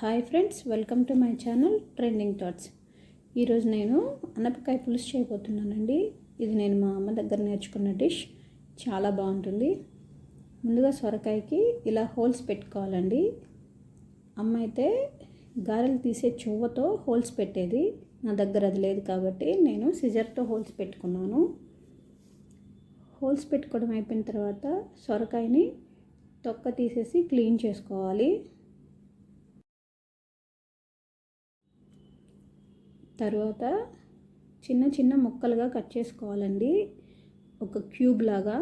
Hi friends welcome to my channel trending thoughts. ఈరోజు నేను అనపకాయ పులుసు చేయబోతున్నానండి. ఇది నేను మా అమ్మ దగ్గర నేర్చుకున్న డిష్. చాలా బాగుంటుంది. ముందుగా సొరకాయకి ఇలా హోల్స్ పెట్టుకోవాలండి. అమ్మ అయితే గారెలు తీసే చువ్వతో హోల్స్ పెట్టేది. నా దగ్గర అది లేదు కాబట్టి నేను సిజర్తో హోల్స్ పెట్టుకున్నాను. హోల్స్ పెట్టుకోవడం అయిపోయిన తర్వాత సొరకాయని తొక్క తీసేసి క్లీన్ చేసుకోవాలి. తర్వాత చిన్న చిన్న ముక్కలుగా కట్ చేసుకోవాలండి. ఒక క్యూబ్ లాగా.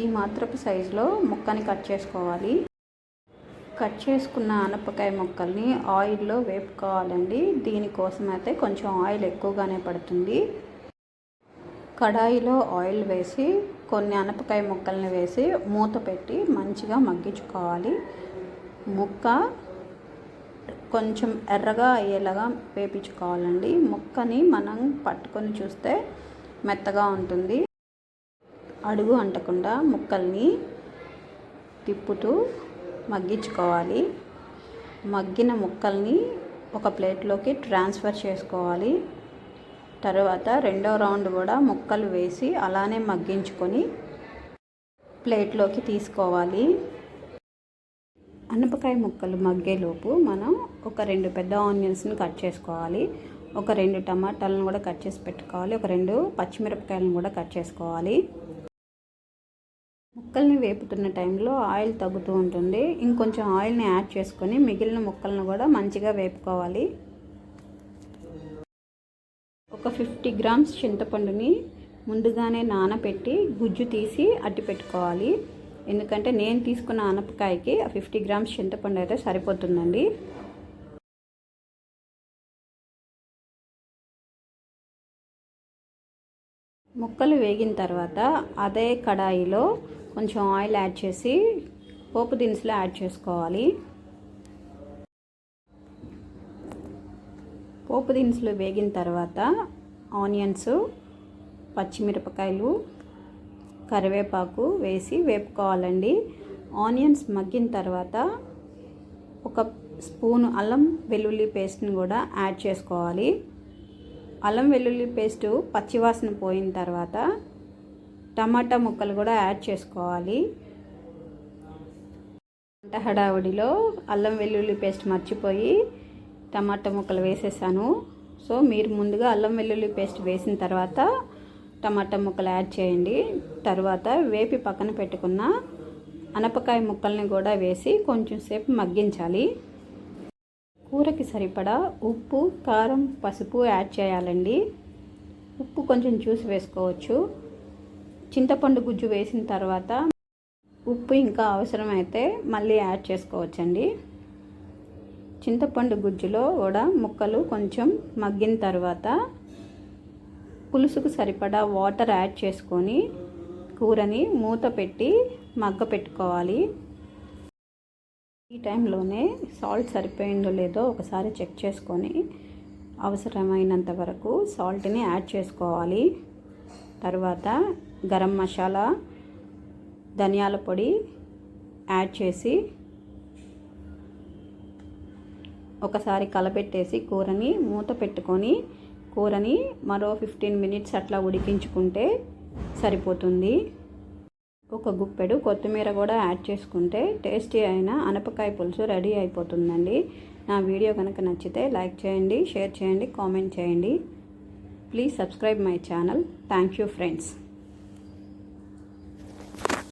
ఈ మాత్రపు సైజులో ముక్కని కట్ చేసుకోవాలి. కట్ చేసుకున్న అనపకాయ ముక్కల్ని ఆయిల్లో వేపుకోవాలండి. దీనికోసం అయితే కొంచెం ఆయిల్ ఎక్కువగానే పడుతుంది. కడాయిలో ఆయిల్ వేసి కొన్ని అనపకాయ ముక్కల్ని వేసి మూత పెట్టి మంచిగా మగ్గించుకోవాలి. ముక్క కొంచెం ఎర్రగా అయ్యేలాగా వేపించుకోవాలండి. ముక్కని మనం పట్టుకొని చూస్తే మెత్తగా ఉంటుంది. అడుగు అంటకుండా ముక్కల్ని తిప్పుతూ మగ్గించుకోవాలి. మగ్గిన ముక్కల్ని ఒక ప్లేట్లోకి ట్రాన్స్ఫర్ చేసుకోవాలి. తర్వాత రెండో రౌండ్ కూడా ముక్కలు వేసి అలానే మగ్గించుకొని ప్లేట్లోకి తీసుకోవాలి. అనపకాయ ముక్కలు మగ్గేలోపు మనం ఒక రెండు పెద్ద ఆనియన్స్ని కట్ చేసుకోవాలి. ఒక రెండు టమాటాలను కూడా కట్ చేసి పెట్టుకోవాలి. ఒక రెండు పచ్చిమిరపకాయలను కూడా కట్ చేసుకోవాలి. ముక్కల్ని వేపుతున్న టైంలో ఆయిల్ తగ్గుతూ ఉంటుంది. ఇంకొంచెం ఆయిల్ని యాడ్ చేసుకొని మిగిలిన ముక్కలను కూడా మంచిగా వేపుకోవాలి. ఒక ఫిఫ్టీ గ్రామ్స్ చింతపండుని ముందుగానే నానబెట్టి గుజ్జు తీసి అట్టి పెట్టుకోవాలి. ఎందుకంటే నేను తీసుకున్న ఆనపకాయకి ఆ ఫిఫ్టీ గ్రామ్స్ చింతపండు అయితే సరిపోతుందండి. ముక్కలు వేగిన తర్వాత అదే కడాయిలో కొంచెం ఆయిల్ యాడ్ చేసి పోపు దినుసులు యాడ్ చేసుకోవాలి. పోపు దినుసులు వేగిన తర్వాత ఆనియన్స్ పచ్చిమిరపకాయలు కరివేపాకు వేసి వేపుకోవాలండి. ఆనియన్స్ మగ్గిన తర్వాత ఒక స్పూన్ అల్లం వెల్లుల్లి పేస్ట్ని కూడా యాడ్ చేసుకోవాలి. అల్లం వెల్లుల్లి పేస్టు పచ్చివాసన పోయిన తర్వాత టమాటా ముక్కలు కూడా యాడ్ చేసుకోవాలి. వంట హడావుడిలో అల్లం వెల్లుల్లి పేస్ట్ మర్చిపోయి టమాటా ముక్కలు వేసేసాను. సో మీరు ముందుగా అల్లం వెల్లుల్లి పేస్ట్ వేసిన తర్వాత టమాటా ముక్కలు యాడ్ చేయండి. తర్వాత వేపి పక్కన పెట్టుకున్న అనపకాయ ముక్కల్ని కూడా వేసి కొంచెం సేపు మగ్గించాలి. కూరకి సరిపడా ఉప్పు కారం పసుపు యాడ్ చేయాలండి. ఉప్పు కొంచెం చూసి వేసుకోవచ్చు. చింతపండు గుజ్జు వేసిన తర్వాత ఉప్పు ఇంకా అవసరమైతే మళ్ళీ యాడ్ చేసుకోవచ్చండి. చింతపండు గుజ్జులో కూడా ముక్కలు కొంచెం మగ్గిన తర్వాత పులుసుకు సరిపడా వాటర్ యాడ్ చేసుకొని కూరని మూత పెట్టి మగ్గ పెట్టుకోవాలి. ఈ టైంలోనే సాల్ట్ సరిపోయిందో లేదో ఒకసారి చెక్ చేసుకొని అవసరమైనంత వరకు సాల్ట్ని యాడ్ చేసుకోవాలి. తర్వాత గరం మసాలా ధనియాల పొడి యాడ్ చేసి ఒకసారి కలపెట్టేసి కూరని మూత పెట్టుకొని కూరని మరో ఫిఫ్టీన్ మినిట్స్ అట్లా ఉడికించుకుంటే సరిపోతుంది. ఒక గుప్పెడు కొత్తిమీర కూడా యాడ్ చేసుకుంటే టేస్టీ అయిన అనపకాయ పులుసు రెడీ అయిపోతుందండి. నా వీడియో కనుక నచ్చితే లైక్ చేయండి షేర్ చేయండి కామెంట్ చేయండి. Please subscribe my channel. Thank you friends.